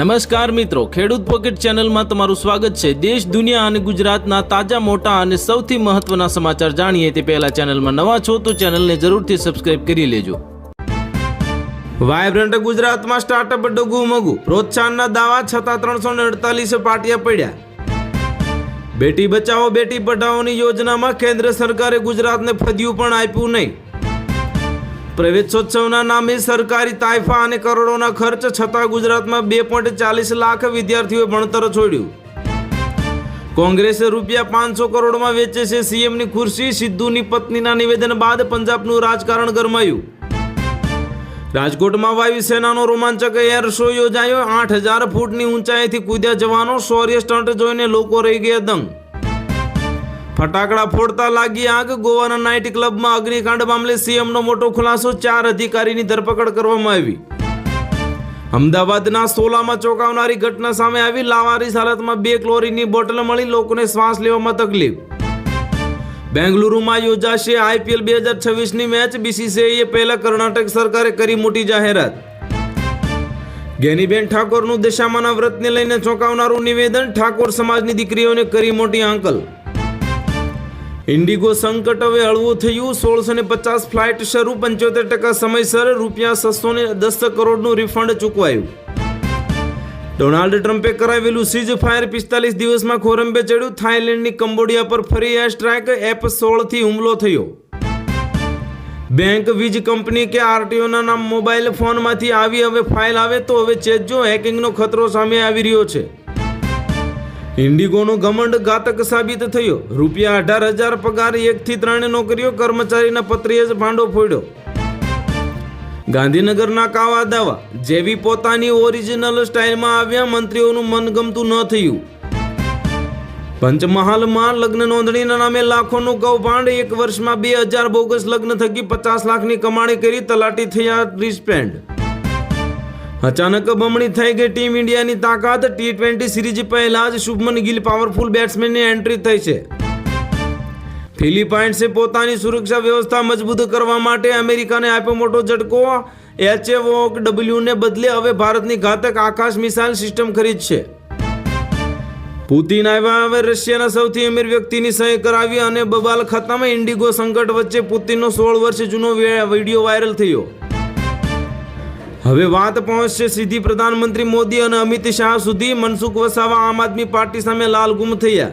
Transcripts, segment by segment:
નમસ્કાર મિત્રો, ખેડૂત પોકેટ ચેનલમાં તમારું સ્વાગત છે. દેશ, દુનિયા અને ગુજરાતના તાજા, મોટા અને સૌથી મહત્વના સમાચાર જાણીએ તે પહેલા ચેનલમાં નવા છો તો ચેનલને જરૂરથી સબસ્ક્રાઇબ કરી લેજો. વાયબ્રન્ટ ગુજરાતમાં સ્ટાર્ટઅપ ડગુમગુ પ્રોત્સાહનના દાવા છતાં ત્રણસો ને અડતાલીસ પાટિયા પડ્યા. બેટી બચાવો, બેટી પઢાઓની યોજનામાં કેન્દ્ર સરકારે ગુજરાતને ફદ્યું પણ આપ્યું નહીં. પ્રવેશોત્સવના નામે સરકારી તાઇફા અને કરોડોના ખર્ચ છતાં ગુજરાતમાં બે પોઈન્ટ ચાલીસ લાખ વિદ્યાર્થીઓએ ભણતર છોડ્યું. કોંગ્રેસે રૂપિયા પાંચસો કરોડમાં વેચે છે સીએમની ખુરશી, સિદ્ધુની પત્નીના નિવેદન બાદ પંજાબનું રાજકારણ ગરમાયું. રાજકોટમાં વાયુસેનાનો રોમાંચક એર શો યોજાયો, આઠ હજાર ફૂટની ઊંચાઈથી કૂદ્યા જવાનો, શૌર્ય સ્ટન્ટ જોઈને લોકો રહી ગયા દંગ. ફટાકડા ફોડતા લાગી આગ. ગોવાના નાઇટ ક્લબમાં અગ્નિકાંડ મામલે સીએમનો મોટો ખુલાસો, ચાર અધિકારીની ધરપકડ કરવામાં આવી. અમદાવાદના સોલામાં ચોંકાવનારી ઘટના સામે આવી. લાવારીસ હાલતમાં બે ક્લોરીનની બોટલ મળી, લોકોને શ્વાસ લેવામાં તકલીફ. બેંગલુરુમાં યોજાશે આઈપીએલ બે હજાર છવ્વીસની મેચ. બીસીસીઆઈએ પહેલા કર્ણાટક સરકારે કરી મોટી જાહેરાત. ગેનીબેન ઠાકોરનું દશામાના વ્રતને લઈને ચોંકાવનારું નિવેદન. ઠાકોર સમાજની દીકરીઓને કરી મોટી આંકલ. ઇન્ડિગો સંકટ હવે હળવું થયું. સોળસો ને પચાસ ફ્લાઇટ શરૂ. પંચોતેર ટકા સમયસર રૂપિયા છસો ને દસ કરોડનું રિફંડ ચૂકવાયું. ડોનાલ્ડ ટ્રમ્પે કરાવેલું સીઝ ફાયર પિસ્તાલીસ દિવસમાં ખોરંબે ચડ્યું. થાઇલેન્ડની કંબોડિયા પર ફરી એર સ્ટ્રાઇક એપ સોળથી હુમલો થયો. બેંક વીજ કંપની કે આરટીઓના નામ મોબાઈલ ફોનમાંથી આવી હવે ફાઇલ આવે તો હવે ચેજો હેકિંગનો ખતરો સામે આવી રહ્યો છે. ઇન્ડિગોનો ઘમંડ ઘાતક સાબિત થયો. રૂપિયા અઢાર હજાર પગાર એકથી ત્રણ નોકરીઓ, કર્મચારીના પત્રીએ જ ભાંડો ફોડ્યો. ગાંધીનગરના કાવા દાવા. જેવી પોતાની ઓરિજિનલ સ્ટાઇલમાં આવ્યા, મંત્રીઓનું મનગમતું ન થયું. પંચમહાલમાં લગ્ન નોંધણીના નામે લાખોનું કૌભાંડ, એક વર્ષમાં બે હજાર બોગસ લગ્ન થકી પચાસ લાખની કમાણી કરી તલાટી થયા રિસ્પેન્ડ. અચાનક બમણી થઈ ગઈ ટીમ ઇન્ડિયાની તાકાત. ટી ટ્વેન્ટી સિરીઝ પહેલા જ શુભમન ગિલ પાવરફુલ બેટ્સમેનની એન્ટ્રી થઈ છે. ફિલિપાઇન્સે પોતાની સુરક્ષા વ્યવસ્થા મજબૂત કરવા માટે અમેરિકાને આપ્યો મોટો ઝટકો. એચએવઓક ડબલ્યુને બદલે હવે ભારતની ઘાતક આકાશ મિસાઇલ સિસ્ટમ ખરીદશે પુતિન આવ્યા હવે રશિયાના સૌથી અમીર વ્યક્તિની સહી કરાવી અને બબાલ ખાતામાં ઇન્ડિગો સંકટ વચ્ચે પુતિનનો સોળ વર્ષ જૂનો વીડિયો વાયરલ થયો. હવે વાત પહોંચશે સીધી પ્રધાનમંત્રી મોદી અને અમિત શાહ સુધી. મનસુખ વસાવા આમ આદમી પાર્ટી સામે લાલ ગુમ થયા.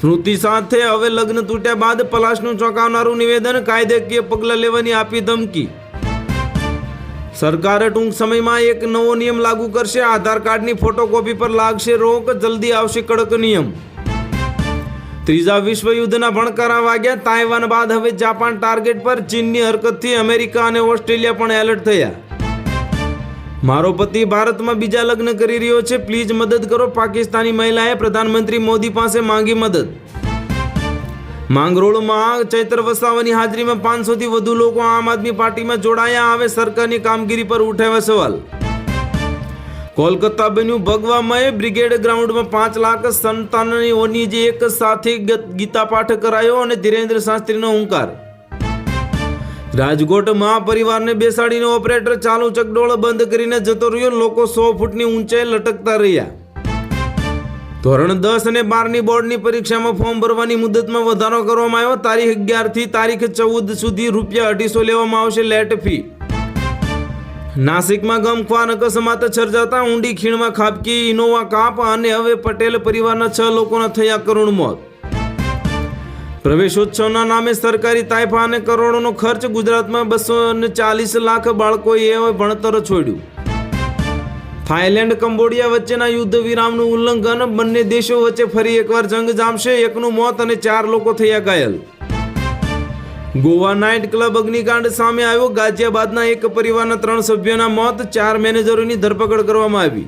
સ્મૃતિ સાથે હવે લગ્ન તૂટ્યા બાદ પલાશનું ચોંકાવનારું નિવેદન કાયદેકીય પગલાં લેવાની આપી ધમકી. સરકારે ટૂંક સમયમાં એક નવો નિયમ લાગુ કરશે. આધાર કાર્ડની ફોટોકોપી પર લાગશે રોક. જલ્દી આવશે કડક નિયમ. ત્રીજા વિશ્વયુદ્ધના ભણકારા વાગ્યા, તાઇવાન બાદ હવે જાપાન ટાર્ગેટ પર ચીનની હરકતથી અમેરિકા અને ઓસ્ટ્રેલિયા પણ એલર્ટ થયા. મારો પતિ ભારતમાં બીજા લગ્ન કરી રહ્યો છે, પ્લીઝ મદદ કરો, પાકિસ્તાની મહિલાએ પ્રધાનમંત્રી મોદી પાસે માંગી મદદ. માંગરોળમાં ચૈત્ર વસાવાની હાજરીમાં પાંચસોથી વધુ લોકો આમ આદમી પાર્ટીમાં જોડાયા, હવે સરકારની કામગીરી પર ઉઠાવ્યા સવાલ. કોલકાતા બન્યું ભગવામય બ્રિગેડ ગ્રાઉન્ડમાં પાંચ લાખ સંતાનોની જે એક સાથે ગીતા પાઠ કરાયો અને ધીરેન્દ્ર શાસ્ત્રીનો હુંકાર. રાજકોટ પરિવારને બેસાડીને ઓપરેટર ચાલુ ચકડોળ બંધ કરીને જતો રહ્યો, લોકો સો ફૂટની ઊંચાઈ લટકતા રહ્યા. ધોરણ દસ અને બારની બોર્ડની પરીક્ષામાં ફોર્મ ભરવાની મુદતમાં વધારો કરવામાં આવ્યો. તારીખ અગિયારથી તારીખ ચૌદ સુધી રૂપિયા અઢીસો લેવામાં આવશે લેટ ફી. નાસિકમાં ગમખ્વાન અકસ્માત સર્જાતા ઊંડી ખીણમાં ખાબકી, ઇનોવા કાપ અને હવે પટેલ પરિવારના છ લોકોના થયા કરુણ મોત. પ્રવેશોત્સવના નામે સરકારી તાયફા અને કરોડોનો ખર્ચ ગુજરાતમાં બસો ચાલીસ લાખ બાળકોએ ભણતર છોડ્યું. થાઇલેન્ડ, કંબોડિયા વચ્ચેના યુદ્ધ વિરામનું ઉલ્લંઘન, બંને દેશો વચ્ચે ફરી એકવાર જંગ જામશે, એકનું મોત અને ચાર લોકો થયા ઘાયલ. ગોવા નાઇટ ક્લબ અગ્નિકાંડ સામે આવ્યો. ગાઝિયાબાદના એક પરિવારના ત્રણ સભ્યોના મોત, ચાર મેનેજરોની ધરપકડ કરવામાં આવી.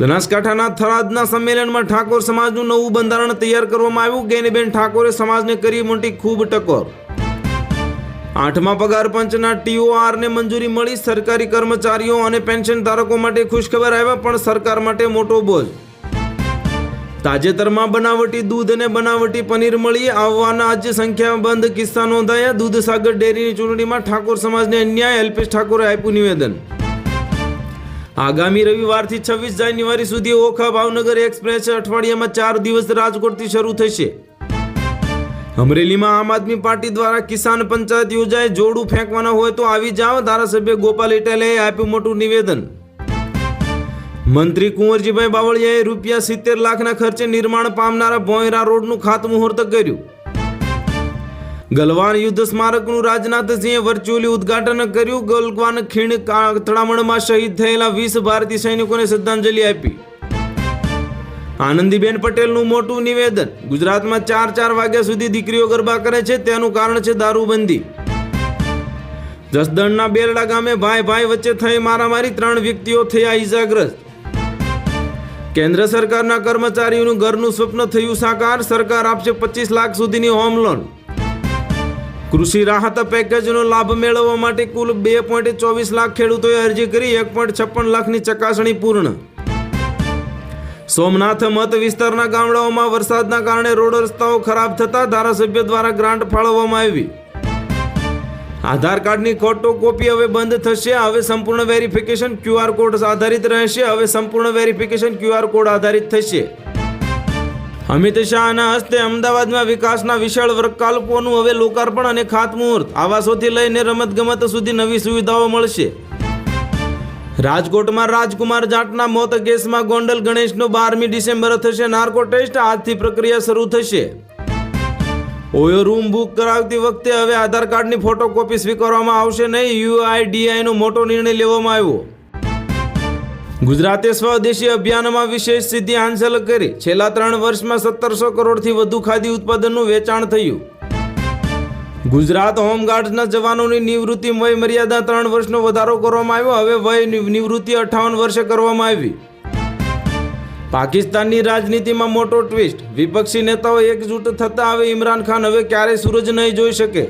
બનાસકાંઠાના થરાદના સંમેલનમાં ઠાકોર સમાજનું નવું બંધારણ તૈયાર કરવામાં આવ્યું. ગેનીબેન ઠાકોરે સમાજને કરી મોટી ખૂબ ટકોર. આઠમા પગાર પંચના ટીઓઆરને મંજૂરી મળી. સરકારી કર્મચારીઓ અને પેન્શન ધારકો માટે ખુશખબર આવ્યા, પણ સરકાર માટે મોટો બોજ. તાજેતરમાં બનાવટી દૂધ અને બનાવટી પનીર મળી આવવાના આજે સંખ્યાબંધ કિસ્સા નોંધાયા. દૂધસાગર ડેરીની ચૂંટણીમાં ઠાકોર સમાજને અન્યાય અલ્પેશ ઠાકોરે આપ્યું નિવેદન. આગામી રવિવારથી છવ્વીસ જાન્યુઆરી સુધી ઓખા ભાવનગર એક્સપ્રેસ અઠવાડિયામાં ચાર દિવસ રાજકોટથી શરૂ થશે. અમરેલીમાં આમ આદમી પાર્ટી દ્વારા કિસાન પંચાયત યોજાય, જોડું ફેંકવાના હોય તો આવી જાઓ. ધારાસભ્ય ગોપાલ ઇટેલે આપ્યું મોટું નિવેદન. મંત્રી કુંવરજીભાઈ બાવળિયાએ રૂપિયા સિત્તેર લાખના ખર્ચે નિર્માણ પામનારા ભોંયરા રોડનું ખાતમુહૂર્ત કર્યું. ગલવાન યુદ્ધ સ્મારકનું રાજનાથસિંહે વર્ચ્યુઅલી ઉદ્ઘાટન કર્યું. ગલવાન ખીણ અથડામણમાં શહીદ થયેલા વીસ ભારતીય સૈનિકોને શ્રદ્ધાંજલિ આપી. આનંદીબેન પટેલનું મોટું નિવેદન, ગુજરાતમાં ચાર ચાર વાગ્યા સુધી દીકરીઓ ગરબા કરે છે, તેનું કારણ છે દારૂબંધી. જસદણના બેરડા ગામે ભાઈ ભાઈ વચ્ચે થઈ મારામારી, ત્રણ વ્યક્તિઓ થયા ઈજાગ્રસ્ત. કેન્દ્ર સરકારના કર્મચારીઓનું ઘરનું સ્વપ્ન થયું સાકાર. સરકાર આપશે પચીસ લાખ સુધીની હોમ લોન. કૃષિ રાહત પેકેજનો લાભ મેળવવા માટે કુલ બે પોઈન્ટ ચોવીસ લાખ ખેડૂતોએ અરજી કરી, એક પોઈન્ટ છપ્પન લાખની ચકાસણી પૂર્ણ. સોમનાથ મત વિસ્તારના ગામડાઓમાં વરસાદના કારણે રોડ રસ્તાઓ ખરાબ થતા ધારાસભ્ય દ્વારા ગ્રાન્ટ ફાળવવામાં આવી. આધાર કાર્ડની ફોટોકોપી હવે બંધ થશે. હવે સંપૂર્ણ વેરિફિકેશન ક્યુઆર કોડ આધારિત રહેશે. હવે સંપૂર્ણ વેરિફિકેશન ક્યુઆર કોડ આધારિત થશે. અમિત શાહના હસ્તે અમદાવાદમાં વિકાસના વિશાળ પ્રકલ્પોનું હવે લોકાર્પણ અને ખાતમુહૂર્ત. આવાસોથી લઈને રમતગમત સુધી નવી સુવિધાઓ મળશે. રાજકોટમાં રાજકુમાર જાટના મોત કેસમાં ગોંડલ ગણેશનો બારમી ડિસેમ્બર થશે. નાર્કો ટેસ્ટ આજથી પ્રક્રિયા શરૂ થશે. ઓયો રૂમ બુક કરાવતી વખતે હવે આધાર કાર્ડની ફોટોકોપી સ્વીકારવામાં આવશે નહીં. યુઆઈડીઆઈનો મોટો નિર્ણય લેવામાં આવ્યો. ગુજરાતે સ્વદેશી અભિયાનમાં વિશેષ સિદ્ધિ હાંસલ કરી. છેલ્લા ત્રણ વર્ષમાં સત્તરસો કરોડથી વધુ ખાદી ઉત્પાદનનું વેચાણ થયું. ગુજરાત હોમગાર્ડના જવાનોની નિવૃત્તિ વય મર્યાદા ત્રણ વર્ષનો વધારો કરવામાં આવ્યો. હવે વય નિવૃત્તિ અઠાવન વર્ષે કરવામાં આવી. પાકિસ્તાનની રાજનીતિમાં મોટો ટ્વિસ્ટ વિપક્ષી નેતાઓ એકજૂટ થતા હવે ઇમરાન ખાન હવે ક્યારેય સૂરજ નહીં જોઈ શકે.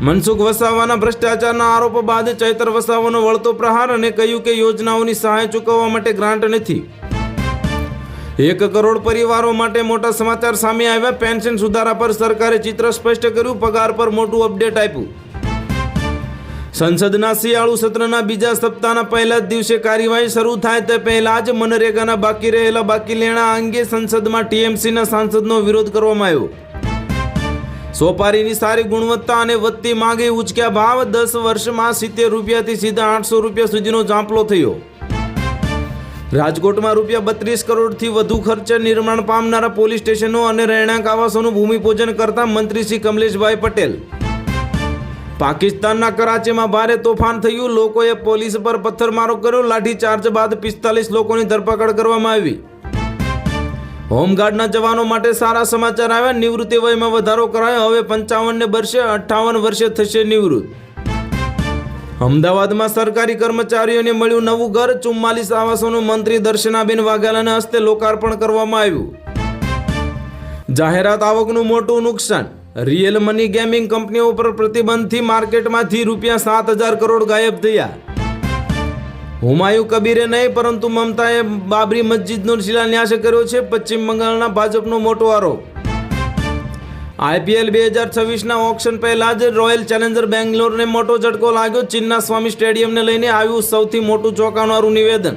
મનસુખ વસાવાના ભ્રષ્ટાચારના આરોપ બાદ ચૈતર વસાવાનો વળતો પ્રહાર અને કહ્યું કે યોજનાઓની સહાય ચૂકવવા માટે ગ્રાન્ટ નથી. એક કરોડ પરિવારો માટે મોટા સમાચાર સામે આવ્યા. પેન્શન સુધારા પર સરકારે ચિત્ર સ્પષ્ટ કર્યું. પગાર પર મોટું અપડેટ આપ્યું. સંસદના શિયાળુ સત્રના બીજા સપ્તાહના પહેલા જ દિવસે કાર્યવાહી શરૂ થાય તે પહેલા જ મનરેગાના બાકી રહેલા બાકી લેણા અંગે સંસદમાં ટીએમસીના સાંસદનો વિરોધ કરવામાં આવ્યો. સોપારીની સારી ગુણવત્તા અને વધતી માંગે ઉચક્યા ભાવ દસ વર્ષમાં સિત્તેર રૂપિયાથી સીધા આઠસો રૂપિયા સુધીનો ઝાંપલો થયો. રાજકોટમાં રૂપિયા બત્રીસ કરોડથી વધુ ખર્ચે નિર્માણ પામનારા પોલીસ સ્ટેશનો અને રહેણાંક આવાસોનું ભૂમિપૂજન કરતા મંત્રી શ્રી કમલેશભાઈ પટેલ પાકિસ્તાનના કરાચીમાં ભારે તોફાન થયું. લોકોએ પોલીસ પર પથ્થરમારો કર્યો. લાઠીચાર્જ બાદ પિસ્તાલીસ લોકોની ધરપકડ કરવામાં આવી. હોમગાર્ડના જવાનો માટે સારા સમાચાર આવ્યા. નિવૃત્તિ વયમાં વધારો કરાયો. હવે પંચાવનને વર્ષે અઠ્ઠાવન વર્ષે થશે નિવૃત્ત. અમદાવાદમાં સરકારી કર્મચારીઓને મળ્યું નવું ઘર. ચુમ્માલીસ આવાસોનું મંત્રી દર્શનાબેન વાઘેલાના હસ્તે લોકાર્પણ કરવામાં આવ્યું. જાહેરાત આવકનું મોટું નુકસાન. રિયલ મની ગેમિંગ કંપનીઓ પર પ્રતિબંધથી માર્કેટમાંથી રૂપિયા સાત હજાર કરોડ ગાયબ થયા. હુમાયુ કબીરે નહીં, પરંતુ મમતાએ બાબરી મસ્જિદનો શિલાન્યાસ કર્યો છે. પશ્ચિમ બંગાળના ભાજપનો મોટો આરોપ. આઈપીએલ બે હજાર છવ્વીસના ઓક્શન પહેલા જ રોયલ ચેલેન્જર બેંગ્લોરને મોટો ઝટકો લાગ્યો. ચીનના સ્વામી સ્ટેડિયમને લઈને આવ્યું સૌથી મોટું ચોંકાવનારું નિવેદન.